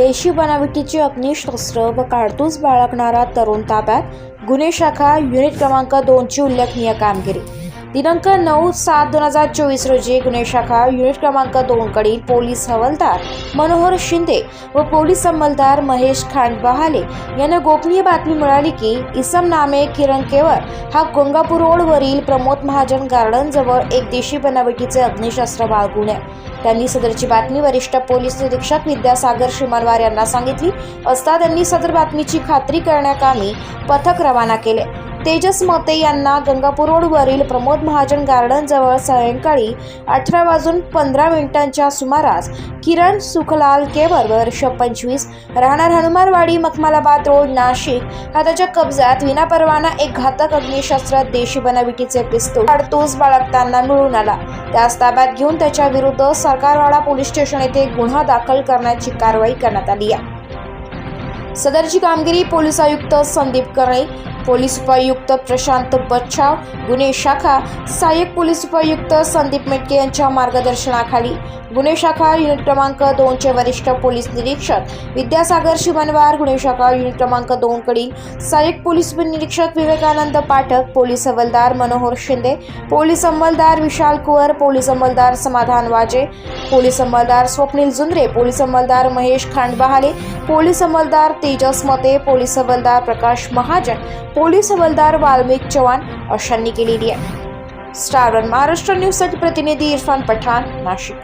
देशी बनावटीचे अग्निशस्त्र व काडतूस बाळगणारा तरुण ताब्यात गुन्हे शाखा युनिट क्रमांक दोनची उल्लेखनीय कामगिरी. दिनांक नऊ सात दोन हजार चोवीस रोजी गुन्हे शाखा युनिट क्रमांक दोन कडील पोलीस हवालदार मनोहर शिंदे व पोलीस अंमलदार महेश खांडबहाले यांना गोपनीय बातमी मिळाली की इसम नामे किरण केवर हा गंगापूर रोडवरील प्रमोद महाजन गार्डन जवळ एक देशी बनावटीचे अग्निशस्त्र बाळगून आहे. त्यांनी सदरची बातमी वरिष्ठ पोलीस निरीक्षक विद्यासागर शिमलवार यांना सांगितली असता त्यांनी सदर बातमीची खात्री करण्याकामी पथक रवाना केले. तेजस मते यांना गंगापूर रोडवरील प्रमोद महाजन गार्डन जवळ सायंकाळी अठरा वाजून पंधरा मिनिटांच्या सुमारास किरण सुखलाल केवर वर्ष पंचवीस राहणार हनुमानवाडी मखमालाबाद रोड नाशिक. हा त्याच्या कब्जात विनापरवाना एक घातक अग्निशस्त्र देशी बनाविटीचे पिस्तूल काडतूस बाळगताना मिळून आला. त्यास ताब्यात घेऊन त्याच्या विरुद्ध सरकारवाडा पोलीस स्टेशन येथे गुन्हा दाखल करण्याची कारवाई करण्यात आली आहे. सदरची कामगिरी पोलीस आयुक्त संदीप करणे पोलीस उपायुक्त प्रशांत बच्छाव गुन्हे शाखा सहाय्यक पोलीस उपायुक्त संदीप मेटके यांच्या मार्गदर्शनाखाली. गुन्हे शाखा युनिट क्रमांक दोनचे वरिष्ठ पोलीस निरीक्षक विद्यासागर शिवनवार गुन्हे शाखा युनिट क्रमांक दोनकडील सहाय्यक पोलीस निरीक्षक विवेकानंद पाठक पोलीस हवालदार मनोहर शिंदे पोलीस अंमलदार विशाल कुवर पोलीस अंमलदार समाधान वाजे पोलीस अंमलदार स्वप्नील जुंद्रे पोलीस अंमलदार महेश खांडबहाले पोलीस अंमलदार ते. मते पोलीस हवालदार प्रकाश महाजन पोलीस हवालदार वाल्मिक चव्हाण अशांनी केलेली आहे. स्टार वन महाराष्ट्र न्यूजसाठी प्रतिनिधी इरफान पठाण नाशिक.